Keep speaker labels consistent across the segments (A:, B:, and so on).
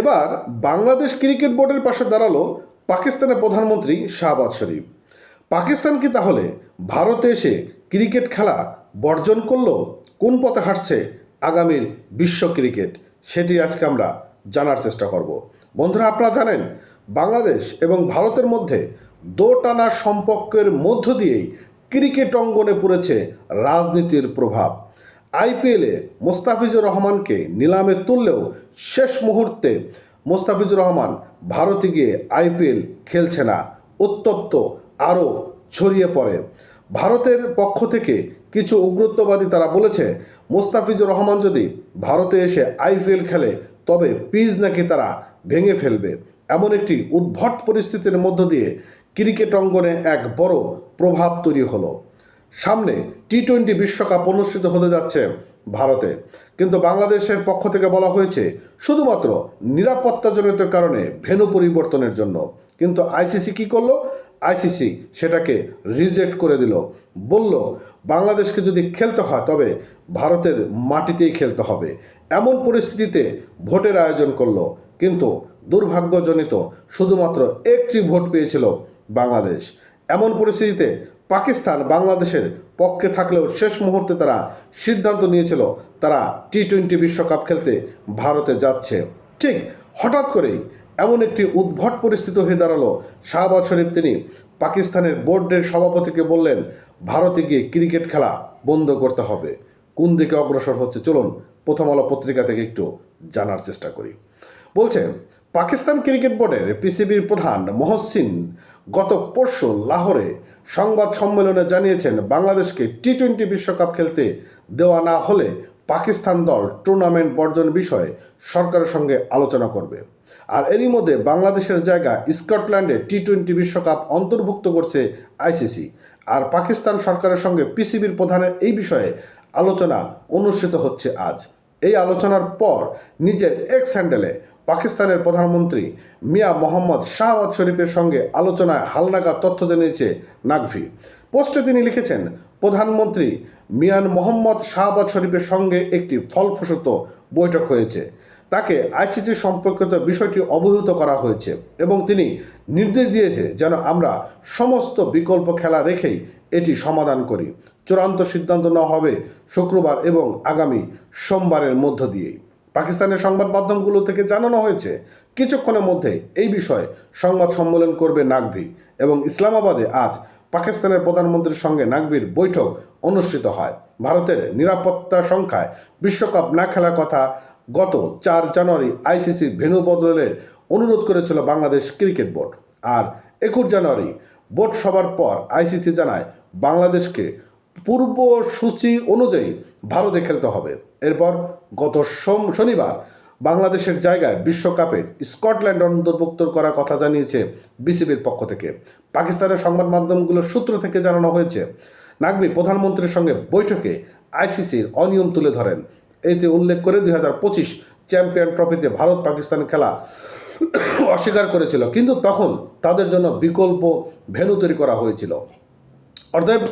A: এবার বাংলাদেশ ক্রিকেট বোর্ডের পাশে দাঁড়াল পাকিস্তানের প্রধানমন্ত্রী শাহবাজ শরীফ। পাকিস্তান কি তাহলে ভারতে এসে ক্রিকেট খেলা বর্জন করল? কোন পথে হাঁটছে আগামীর বিশ্ব ক্রিকেট? সেটি আজকে আমরা জানার চেষ্টা করব। বন্ধুরা, আপনারা জানেন, বাংলাদেশ এবং ভারতের মধ্যে দোটানা সম্পর্কের মধ্য দিয়েই ক্রিকেট অঙ্গনে পড়েছে রাজনীতির প্রভাব। আইপিএলে মোস্তাফিজুর রহমানকে নিলামে তুললেও শেষ মুহূর্তে মোস্তাফিজুর রহমান ভারতে গিয়ে আইপিএল খেলছে না, উত্তপ্ত, আরও ছড়িয়ে পড়ে। ভারতের পক্ষ থেকে কিছু উগ্রত্ববাদী তারা বলেছে, মোস্তাফিজুর রহমান যদি ভারতে এসে আইপিএল খেলে, তবে পিচ নাকি তারা ভেঙে ফেলবে। এমন একটি উদ্ভট পরিস্থিতির মধ্য দিয়ে ক্রিকেট অঙ্গনে এক বড় প্রভাব তৈরি হলো। সামনে টি টোয়েন্টি বিশ্বকাপ অনুষ্ঠিত হতে যাচ্ছে ভারতে। কিন্তু বাংলাদেশের পক্ষ থেকে বলা হয়েছে, শুধুমাত্র নিরাপত্তাজনিত কারণে ভেনু পরিবর্তনের জন্য। কিন্তু আইসিসি কি করল? আইসিসি সেটাকে রিজেক্ট করে দিল। বলল, বাংলাদেশকে যদি খেলতে হয়, তবে ভারতের মাটিতেই খেলতে হবে। এমন পরিস্থিতিতে ভোটের আয়োজন করল। কিন্তু দুর্ভাগ্যজনিত শুধুমাত্র একটি ভোট পেয়েছিল বাংলাদেশ। এমন পরিস্থিতিতে পাকিস্তান বাংলাদেশের পক্ষে থাকলেও শেষ মুহূর্তে তারা সিদ্ধান্ত নিয়েছিল, তারা টি টোয়েন্টি বিশ্বকাপ খেলতে ভারতে যাচ্ছে। ঠিক হঠাৎ করেই এমন একটি উদ্ভট পরিস্থিতি হয়ে দাঁড়াল। শাহবাজ শরীফ তিনি পাকিস্তানের বোর্ডের সভাপতিকে বললেন, ভারতে গিয়ে ক্রিকেট খেলা বন্ধ করতে হবে। কোন দিকে অগ্রসর হচ্ছে? চলুন প্রথম আলো পত্রিকা থেকে একটু জানার চেষ্টা করি। বলছেন পাকিস্তান ক্রিকেট বোর্ডের পিসিবির প্রধান মহসিন গত পরশু লাহোরে সংবাদ সম্মেলনে জানিয়েছেন, বাংলাদেশকে টি টোয়েন্টি বিশ্বকাপ খেলতে দেওয়া না হলে পাকিস্তান দল টুর্নামেন্ট বর্জন বিষয়ে সরকারের সঙ্গে আলোচনা করবে। আর এরই মধ্যে বাংলাদেশের জায়গা স্কটল্যান্ডে টি টোয়েন্টি বিশ্বকাপ অন্তর্ভুক্ত করছে আইসিসি। আর পাকিস্তান সরকারের সঙ্গে পিসিবির প্রধানের এই বিষয়ে আলোচনা অনুষ্ঠিত হচ্ছে আজ। এই আলোচনার পর নিজের এক্স হ্যান্ডেলে পাকিস্তানের প্রধানমন্ত্রী মিয়া মোহাম্মদ শাহবাজ শরীফের সঙ্গে আলোচনায় হালনাগা তথ্য জানিয়েছে নাকভি পোস্টে তিনি লিখেছেন, প্রধানমন্ত্রী মিয়ান মোহাম্মদ শাহবাজ শরীফের সঙ্গে একটি ফলপ্রসূত বৈঠক হয়েছে। তাকে আইসিসি সম্পর্কিত বিষয়টি অবহিত করা হয়েছে এবং তিনি নির্দেশ দিয়েছে যেন আমরা সমস্ত বিকল্প খেলা রেখেই এটি সমাধান করি। চূড়ান্ত সিদ্ধান্ত নেওয়া হবে শুক্রবার এবং আগামী সোমবারের মধ্য দিয়েই। পাকিস্তানের সংবাদ মাধ্যমগুলো থেকে জানানো হয়েছে, কিছুক্ষণের মধ্যে এই বিষয়ে সংবাদ সম্মেলন করবে নাকভি এবং ইসলামাবাদে আজ পাকিস্তানের প্রধানমন্ত্রীর সঙ্গে নাকভির বৈঠক অনুষ্ঠিত হয়। ভারতের নিরাপত্তা সংখ্যায় বিশ্বকাপ না খেলার কথা গত চার জানুয়ারি আইসিসির ভেনু বদলের অনুরোধ করেছিল বাংলাদেশ ক্রিকেট বোর্ড। আর একুশ জানুয়ারি বোর্ড সভার পর আইসিসি জানায়, বাংলাদেশকে পূর্বসূচি অনুযায়ী ভারতে খেলতে হবে। এরপর গত সোম শনিবার বাংলাদেশের জায়গায় বিশ্বকাপের স্কটল্যান্ড অন্তর্ভুক্ত করার কথা জানিয়েছে বিসিবির পক্ষ থেকে। পাকিস্তানের সংবাদ মাধ্যমগুলোর সূত্র থেকে জানানো হয়েছে নাগবি প্রধানমন্ত্রীর সঙ্গে বৈঠকে আইসিসির অনিয়ম তুলে ধরেন। এতে উল্লেখ করে দুই হাজার পঁচিশ চ্যাম্পিয়ন ট্রফিতে ভারত পাকিস্তান খেলা অস্বীকার করেছিল, কিন্তু তখন তাদের জন্য বিকল্প ভেন্যু তৈরি করা হয়েছিল। অর্থাৎ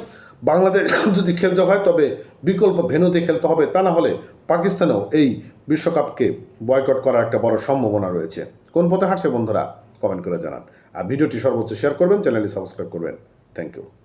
A: বাংলাদেশ যদি খেলতে হয়, তবে বিকল্প ভেনুতে খেলতে হবে, তা না হলে পাকিস্তানেও এই বিশ্বকাপকে বয়কট করার একটা বড় সম্ভাবনা রয়েছে। কোন পথে হাঁটছে বন্ধুরা কমেন্ট করে জানান। আর ভিডিওটি সর্বোচ্চ শেয়ার করবেন চ্যানেলটি সাবস্ক্রাইব করবেন। Thank you